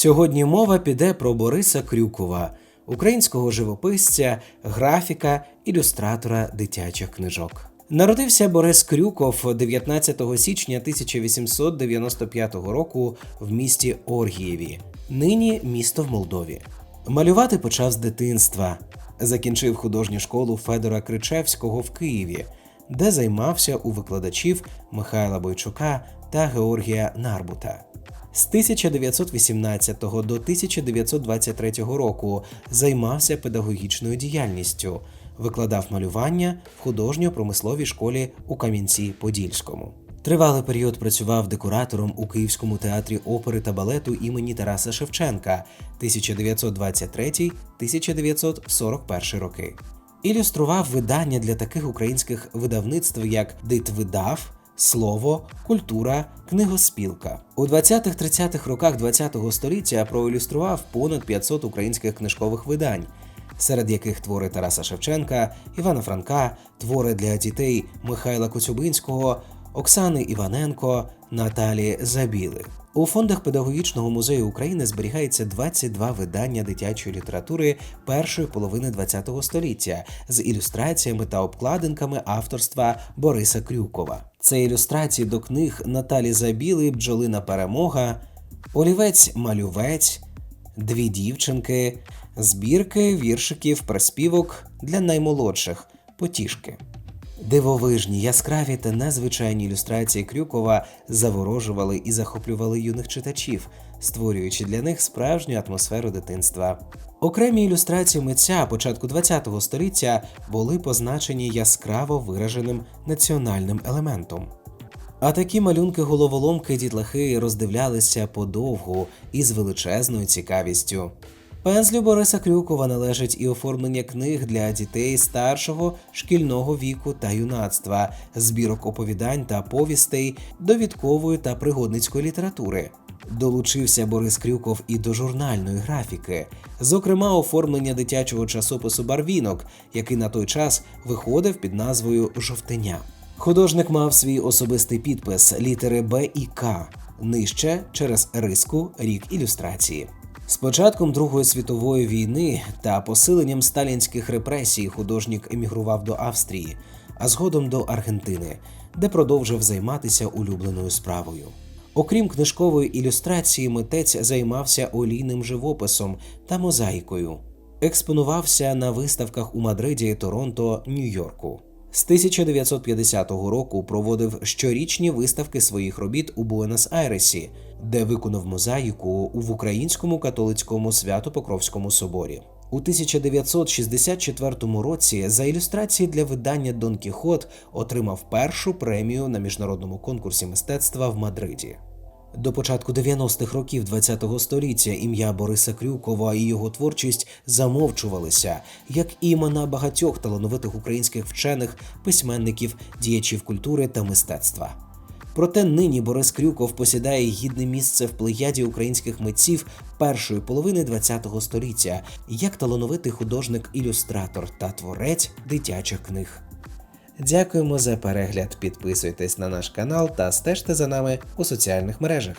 Сьогодні мова піде про Бориса Крюкова, українського живописця, графіка, ілюстратора дитячих книжок. Народився Борис Крюков 19 січня 1895 року в місті Оргієві, нині місто в Молдові. Малювати почав з дитинства. Закінчив художню школу Федора Кричевського в Києві, де займався у викладачів Михайла Бойчука та Георгія Нарбута. З 1918 до 1923 року займався педагогічною діяльністю, викладав малювання в художньо-промисловій школі у Кам'янці-Подільському. Тривалий період працював декоратором у Київському театрі опери та балету імені Тараса Шевченка 1923-1941 роки. Ілюстрував видання для таких українських видавництв, як Дитвидав, Слово, Культура, Книгоспілка. У 20-30-х роках ХХ століття проілюстрував понад 500 українських книжкових видань, серед яких твори Тараса Шевченка, Івана Франка, твори для дітей Михайла Коцюбинського, Оксани Іваненко, Наталі Забіли. У фондах Педагогічного музею України зберігається 22 видання дитячої літератури першої половини ХХ століття з ілюстраціями та обкладинками авторства Бориса Крюкова. Це ілюстрації до книг Наталі Забіли, Бджолина Перемога, Олівець Малювець, Дві дівчинки, збірки віршиків, приспівок для наймолодших потішки. Дивовижні, яскраві та незвичайні ілюстрації Крюкова заворожували і захоплювали юних читачів, створюючи для них справжню атмосферу дитинства. Окремі ілюстрації митця початку ХХ століття були позначені яскраво вираженим національним елементом. А такі малюнки головоломки дітлахи роздивлялися подовгу і з величезною цікавістю. Пензлю Бориса Крюкова належить і оформлення книг для дітей старшого шкільного віку та юнацтва, збірок оповідань та повістей, довідкової та пригодницької літератури. Долучився Борис Крюков і до журнальної графіки, зокрема оформлення дитячого часопису Барвінок, який на той час виходив під назвою Жовтеня. Художник мав свій особистий підпис літери Б і К, нижче через риску рік ілюстрації. З початком Другої світової війни та посиленням сталінських репресій художник емігрував до Австрії, а згодом до Аргентини, де продовжив займатися улюбленою справою. Окрім книжкової ілюстрації, митець займався олійним живописом та мозаїкою, експонувався на виставках у Мадриді, Торонто, Нью-Йорку. З 1950 року проводив щорічні виставки своїх робіт у Буенос-Айресі, де виконав мозаїку в Українському католицькому свято-Покровському соборі. У 1964 році за ілюстрації для видання Дон Кіхот отримав першу премію на міжнародному конкурсі мистецтва в Мадриді. До початку 90-х років ХХ століття ім'я Бориса Крюкова і його творчість замовчувалися, як імена багатьох талановитих українських вчених, письменників, діячів культури та мистецтва. Проте нині Борис Крюков посідає гідне місце в плеяді українських митців першої половини ХХ століття як талановитий художник-ілюстратор та творець дитячих книг. Дякуємо за перегляд. Підписуйтесь на наш канал та стежте за нами у соціальних мережах.